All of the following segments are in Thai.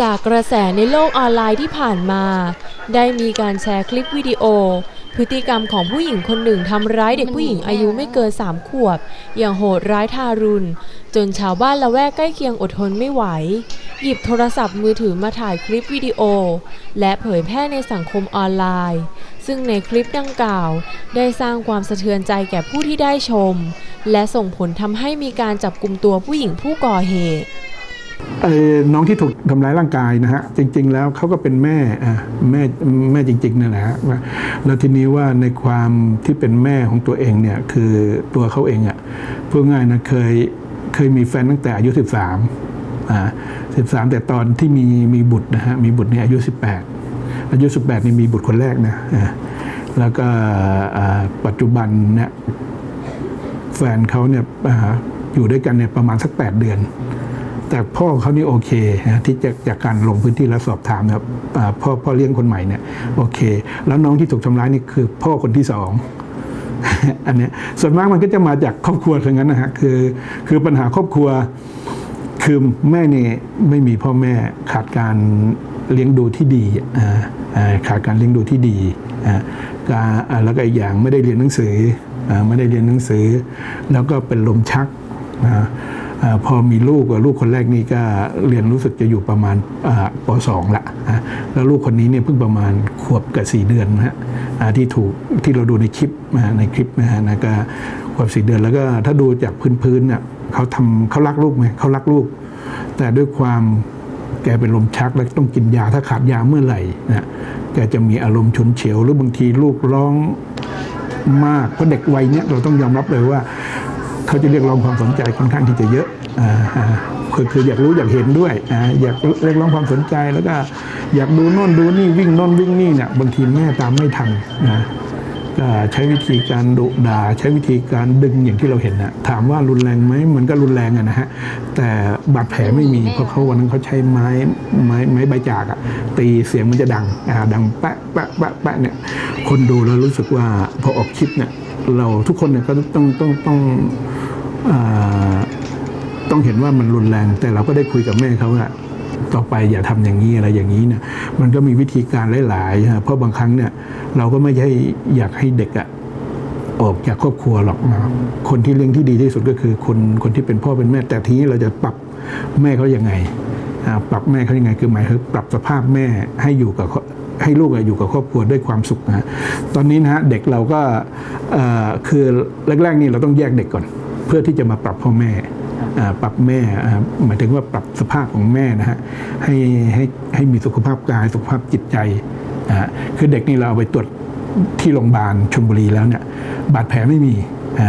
จากกระแสในโลกออนไลน์ที่ผ่านมา ได้มีการแชร์คลิปวิดีโอ พฤติกรรมของผู้หญิงคนหนึ่งทำร้ายเด็กผู้หญิงอายุไม่เกิน 3 ขวบ อย่างโหดร้ายทารุณ จนชาวบ้านละแวกใกล้เคียงอดทนไม่ไหว หยิบโทรศัพท์มือถือมาถ่ายคลิปวิดีโอ และเผยแพร่ในสังคมออนไลน์ ซึ่งในคลิปดังกล่าว ได้สร้างความสะเทือนใจแก่ผู้ที่ได้ชม และส่งผลทำให้มีการจับกลุ่มตัวผู้หญิงผู้ก่อเหตุ น้องที่ถูกทำร้ายร่างกายนะฮะจริง ๆ แล้วเขาก็เป็นแม่แม่แม่จริงๆนั่นแหละฮะแล้วทีนี้ว่าในความที่เป็นแม่ของตัวเองเนี่ยคือตัวเขาเองอะพูดง่ายนะเคยเคยมีแฟนตั้งแต่อายุ 13อ่า13 แต่ตอนที่มีมีบุตรนะฮะมีบุตรเนี่ยอายุ 18 อายุ 18นี่มีบุตรคนแรกนะอ่าแล้วก็ปัจจุบันเนี่ยแฟนเขาเนี่ยออยู่ด้วยกันเนี่ยประมาณสัก 8 เดือน แต่พ่อเขานี่โอเคนะที่จะจากการลงพื้นที่และสอบถามนะครับพ่อพ่อเลี้ยงคนใหม่เนี่ยโอเค แล้วน้องที่ถูกทำร้ายนี่คือพ่อคนที่สองอันนี้ส่วนมากมันก็จะมาจากครอบครัวทั้งนั้นนะฮะคือคือปัญหาครอบครัวคือแม่เนี่ยไม่มีพ่อแม่ขาดการเลี้ยงดูที่ดีอ่าขาดการเลี้ยงดูที่ดีอ่าการแล้วก็อีกอย่างไม่ได้เรียนหนังสืออ่าไม่ได้เรียนหนังสือ แล้วก็เป็นลมชักอ่า พอมีลูกอะลูกคนแรกนี่ก็เรียนรู้สึกจะอยู่ประมาณปสองละแล้วลูกคนนี้เนี่ยเพิ่งประมาณขวบกับสี่เดือนนะฮะที่ถูกที่เราดูในคลิปในคลิปนะฮะนะก็ขวบสี่เดือนแล้วก็ถ้าดูจากพื้นๆเนี่ยเขาทำเขารักลูกไหมเขารักลูก แต่ด้วยความแกเป็นลมชักแล้วต้องกินยาถ้าขาดยาเมื่อไหร่นะแกจะมีอารมณ์ฉุนเฉียว หรือบางทีลูกร้องมากเพราะเด็กวัยเนี้ยเราต้องยอมรับเลยว่า เขาจะเรียกร้องความสนใจค่อนข้างที่จะเยอะคือคืออยากรู้อยากเห็นด้วยอยากเรียกร้องความสนใจแล้วก็อยากดูโน่นดูนี่วิ่งโน่นวิ่งนี่เนี่ยบางทีแม่ตามไม่ทันนะ ใช้วิธีการดุด่า ใช้วิธีการดึงอย่างที่เราเห็นนะถามว่ารุนแรงไหมมันก็รุนแรงอะนะฮะแต่บาดแผลไม่มีเพราะเขาวันนั้นเขาใช้ไม้ไม้ไม้ใบจากอะตีเสียงมันจะดังอ่าดังแปะแปะแปะแปะเนี่ยคนดูแล้วรู้สึกว่าพอออกคลิปเนี่ยเราทุกคนเนี่ยก็ต้องต้องต้องอ่าต้องเห็นว่ามันรุนแรงแต่เราก็ได้คุยกับแม่เขาว่า ต่อไปอย่าทำอย่างนี้อะไรอย่างนี้เนี่ยมันก็มีวิธีการหลายๆฮะเพราะบางครั้งเนี่ยเราก็ไม่ใช่อยากให้เด็กอะออกจากครอบครัวหรอกนะคนที่เลี้ยงที่ดีที่สุดก็คือคนคนที่เป็นพ่อเป็นแม่ แต่ทีนี้เราจะปรับแม่เขายังไงปรับแม่เขายังไงคือหมายถึงปรับสภาพแม่ให้อยู่กับให้ลูกอะอยู่กับครอบครัวด้วยความสุขนะตอนนี้นะฮะเด็กเราก็คือแรกๆนี่เราต้องแยกเด็กก่อน เพื่อที่จะมาปรับพ่อแม่ ปรับแม่หมายถึงว่าปรับสภาพของแม่นะฮะให้ให้ให้มีสุขภาพกายสุขภาพจิตใจคือเด็กนี่เราเอาไปตรวจที่โรงพยาบาลชลบุรีแล้วเนี่ยบาดแผลไม่มี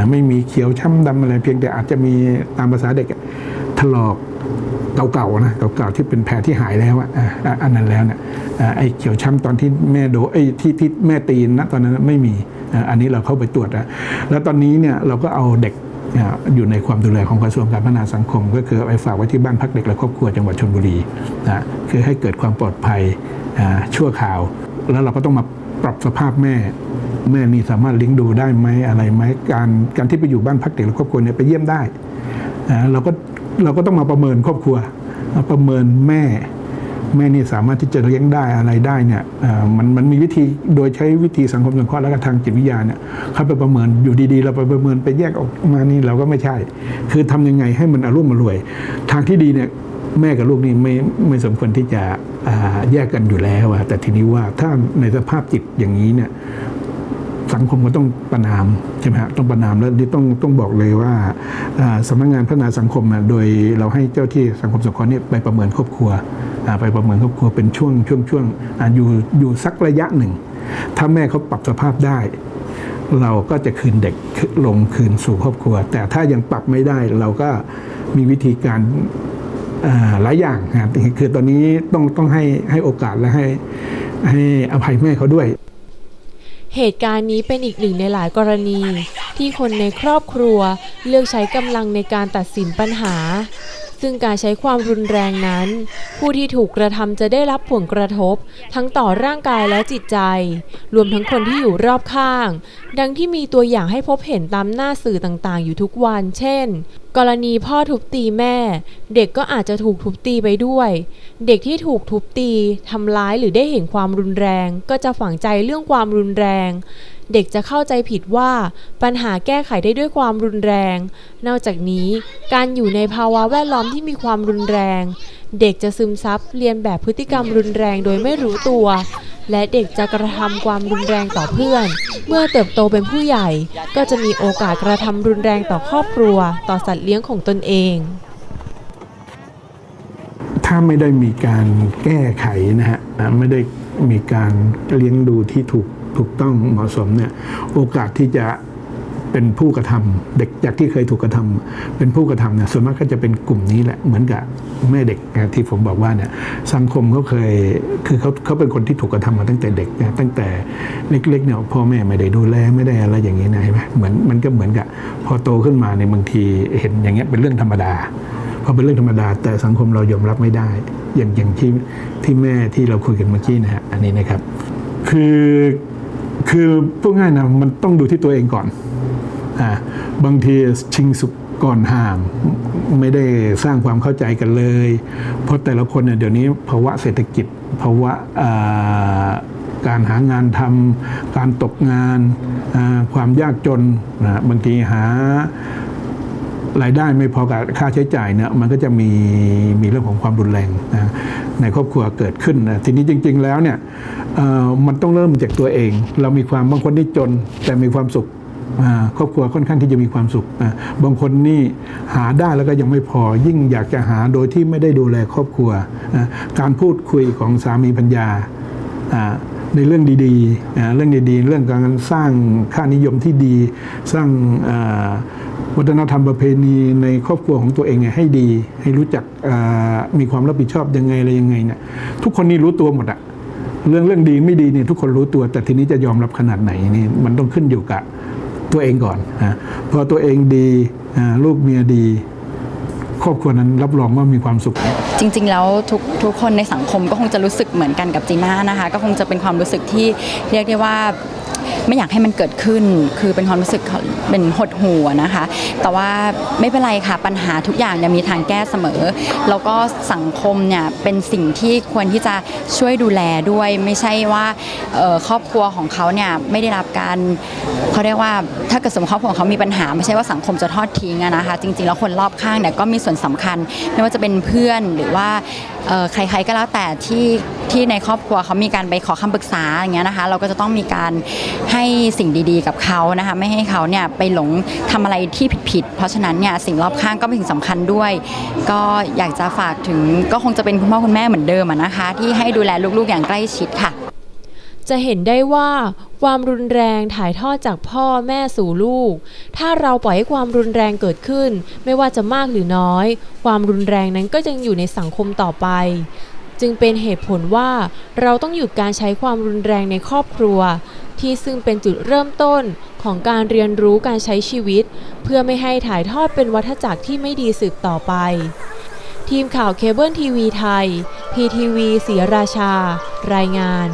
ไม่มีเขียวช้ำดำอะไรเพียงแต่อาจจะมีตามภาษาเด็กอะถลอกเก่าๆนะเก่าๆที่เป็นแผลที่หายแล้วอะอ่าอ่าอันนั้นแล้วเนี่ยไอ้เขียวช้ำตอนที่แม่โดไอ้ที่ที่แม่ตีนนะตอนนั้นไม่มีอันนี้เราเข้าไปตรวจแล้วแล้วตอนนี้เนี่ยเราก็เอาเด็ก อยู่ในความดูแลของกระทรวงการพัฒนาสังคม ก็คือไปฝากไว้ที่บ้านพักเด็กและครอบครัวจังหวัดชลบุรีนะคือให้เกิดความปลอดภัยอ่าชั่วคราว แล้วเราก็ต้องมาปรับสภาพแม่แม่นี่สามารถเลี้ยงดูได้ไหมอะไรไหมการการที่ไปอยู่บ้านพักเด็กและครอบครัวเนี่ยไปเยี่ยมได้อ่าเราก็เราก็ต้องมาประเมินครอบครัว ประเมินแม่ แม่นี่สามารถที่จะเลี้ยงได้อะไรได้เนี่ยมันมันมีวิธีโดยใช้วิธีสังคมสงเคราะห์และก็ทางจิตวิทยาเนี่ยเข้าไปประเมินอยู่ดีๆ เราไปประเมินไปแยกออกมานี่เราก็ไม่ใช่ คือทำยังไงให้มันอารมณ์มารวย ทางที่ดีเนี่ยแม่กับลูกนี่ไม่ไม่สมควรที่จะแยกกันอยู่แล้วอะแต่ทีนี้ว่าถ้าในสภาพจิตอย่างนี้เนี่ย สังคมก็ต้องประนามใช่ไหมฮะต้องประนามแล้วนี่ต้องต้องบอกเลยว่าสำนักงานพัฒนาสังคมอะโดยเราให้เจ้าที่สังคมสงเคราะห์นี่ไปประเมินครอบครัวไปประเมินครอบครัวเป็นช่วงช่วงช่วงอยู่อยู่สักระยะหนึ่ง ถ้าแม่เขาปรับสภาพได้เราก็จะคืนเด็กลงคืนสู่ครอบครัว แต่ถ้ายังปรับไม่ได้เราก็มีวิธีการาหลายอย่างนะคือตอนนี้ต้องต้องให้ให้โอกาสและให้ให้อภัยแม่เขาด้วย เหตุการณ์นี้เป็นอีกหนึ่งในหลายกรณี ที่คนในครอบครัวเลือกใช้กำลังในการตัดสินปัญหา ซึ่งการใช้ความรุนแรงนั้น ผู้ที่ถูกกระทำจะได้รับผลกระทบ ทั้งต่อร่างกายและจิตใจ รวมทั้งคนที่อยู่รอบข้าง ดังที่มีตัวอย่างให้พบเห็นตามหน้าสื่อต่างๆ อยู่ทุกวัน เช่น กรณีพ่อทุบตีแม่ เด็กก็อาจจะถูกทุบตีไปด้วย เด็กที่ถูกทุบตีทำร้ายหรือได้เห็นความรุนแรง ก็จะฝังใจเรื่องความรุนแรง เด็กจะเข้าใจผิดว่าปัญหาแก้ไขได้ด้วยความรุนแรง นอกจากนี้ การอยู่ในภาวะแวดล้อมที่มีความรุนแรง เด็กจะซึมซับเรียนแบบพฤติกรรมรุนแรงโดยไม่รู้ตัว และเด็กจะกระทำความรุนแรงต่อเพื่อน เมื่อเติบโตเป็นผู้ใหญ่ ก็จะมีโอกาสกระทำรุนแรงต่อครอบครัว ต่อสัตว์เลี้ยงของตนเอง ถ้าไม่ได้มีการแก้ไขนะฮะไม่ได้มีการเลี้ยงดูที่ถูกถูกต้องเหมาะสมเนี่ยโอกาสที่จะ เป็นผู้กระทำเด็กจากที่เคยถูกกระทำเป็นผู้กระทำเนี่ยส่วนมากก็จะเป็นกลุ่มนี้แหละเหมือนกับแม่เด็กนะที่ผมบอกว่าเนี่ยสังคมเขาเคยคือเขาเขาเป็นคนที่ถูกกระทำมาตั้งแต่เด็กนะตั้งแต่เล็กๆเนี่ยพ่อแม่ไม่ได้ดูแลไม่ได้อะไรอย่างนี้นะเห็นไหมเหมือนมันก็เหมือนกับพอโตขึ้นมาในยบางทีเห็นอย่างเงี้ยเป็นเรื่องธรรมดาพอเป็นเรื่องธรรมดา แต่สังคมเรายอมรับไม่ได้ อย่างอย่างที่ที่แม่ที่เราคุยกันเมื่อกี้นะฮะอันนี้นะครับ คือคือพูดง่ายนะมันต้องดูที่ตัวเองก่อน อ่าบางทีชิงสุกก่อนห่างไม่ได้สร้างความเข้าใจกันเลย เพราะแต่ละคนเนี่ยเดี๋ยวนี้ภาวะเศรษฐกิจภาวะการหางานทำการตกงานความยากจนนะบางทีหารายได้ไม่พอกับค่าใช้จ่ายเนี่ยมันก็จะมีมีเรื่องของความรุนแรงนะในครอบครัวเกิดขึ้นนะทีนี้จริง ๆ แล้วเนี่ยมันต้องเริ่มจากตัวเอง เรามีความบางคนที่จนแต่มีความสุข ครอบครัวค่อนข้างที่จะมีความสุข บางคนนี่หาได้แล้วก็ยังไม่พอ ยิ่งอยากจะหาโดยที่ไม่ได้ดูแลครอบครัว การพูดคุยของสามีปัญญาในเรื่องดีๆ เรื่องดีๆ เรื่องการสร้างค่านิยมที่ดี สร้างวัฒนธรรมประเพณีในครอบครัวของตัวเองให้ดี ให้รู้จักมีความรับผิดชอบยังไงอะไรยังไงเนี่ยทุกคนนี่รู้ตัวหมดอะเรื่องเรื่องดีไม่ดีเนี่ยทุกคนรู้ตัวแต่ทีนี้จะยอมรับขนาดไหนนี่มันต้องขึ้นอยู่กับ ตัวเองก่อนนะพอตัวเองดีลูกเมียดีครอบครัวนั้นรับรองว่ามีความสุข จริง ๆ แล้วทุก ทุกคนในสังคมก็คงจะรู้สึกเหมือนกันกับจีน่านะคะ ก็คงจะเป็นความรู้สึกที่เรียกได้ว่าไม่อยากให้มันเกิดขึ้น คือเป็นความรู้สึกเป็นหดหู่อะนะคะ แต่ว่าไม่เป็นไรค่ะ ปัญหาทุกอย่างเนี่ยมีทางแก้เสมอ แล้วก็สังคมเนี่ยเป็นสิ่งที่ควรที่จะช่วยดูแลด้วย ไม่ใช่ว่าเอ่อครอบครัวของเขาเนี่ยไม่ได้รับการเขาเรียกว่าถ้าเกิดสมมติครอบครัวของเขามีปัญหา ไม่ใช่ว่าสังคมจะทอดทิ้งนะคะ จริงๆ แล้วคนรอบข้างเนี่ยก็มีส่วนสำคัญ ไม่ว่าจะเป็นเพื่อนหรือว่า ใครๆก็แล้วแต่ที่ที่ในครอบครัวเขามีการไปขอคำปรึกษาอย่างเงี้ยนะคะ เราก็จะต้องมีการให้สิ่งดีๆกับเขานะคะไม่ให้เขาเนี่ยไปหลงทำอะไรที่ผิดๆเพราะฉะนั้นเนี่ยสิ่งรอบข้างก็เป็นสิ่งสำคัญด้วย ก็อยากจะฝากถึงก็คงจะเป็นคุณพ่อคุณแม่เหมือนเดิมนะคะ ที่ให้ดูแลลูกๆอย่างใกล้ชิดค่ะ จะเห็นได้ว่าความรุนแรงถ่ายทอดจากพ่อแม่สู่ลูก ถ้าเราปล่อยให้ความรุนแรงเกิดขึ้น ไม่ว่าจะมากหรือน้อย ความรุนแรงนั้นก็ยังอยู่ในสังคมต่อไป จึงเป็นเหตุผลว่าเราต้องหยุดการใช้ความรุนแรงในครอบครัว ที่ซึ่งเป็นจุดเริ่มต้นของการเรียนรู้การใช้ชีวิต เพื่อไม่ให้ถ่ายทอดเป็นวัฏจักรที่ไม่ดีสืบต่อไป ทีมข่าวเคเบิลทีวีไทย พีทีวีศรีราชา รายงาน